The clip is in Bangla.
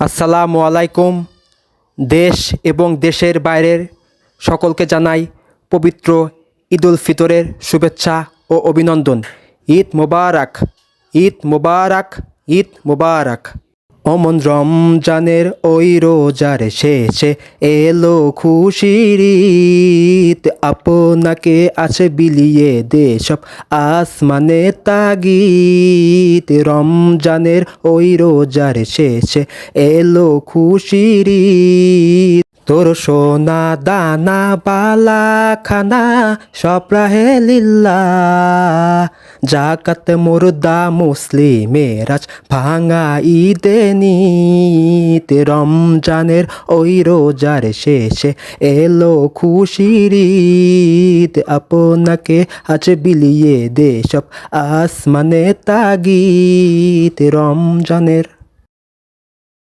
আসসালামু আলাইকুম। দেশ এবং দেশের বাইরের সকলকে জানাই পবিত্র ঈদুল ফিতরের শুভেচ্ছা ও অভিনন্দন। ঈদ মোবারক ঈদ মোবারক ঈদ মোবারক। অমন রমজানের ওই রোজার শেষে এলো খুশির আপনাকে আছে বিলিয়ে দেশব আসমানে তাগিত রমজানের ওই রোজার শেষে এলো খুশির তোর সোনা দানা, বালা খানা, সব রাহে লিল্লা জাকাত মুর্দা মুসলিমেরাজ ভাঙা ঈদে নিত রমজানের ওই রোজার শেষে এলো খুশির ঈদ আপনাকে আজ বিলিয়ে দে সব আসমানে তাগিত রমজানের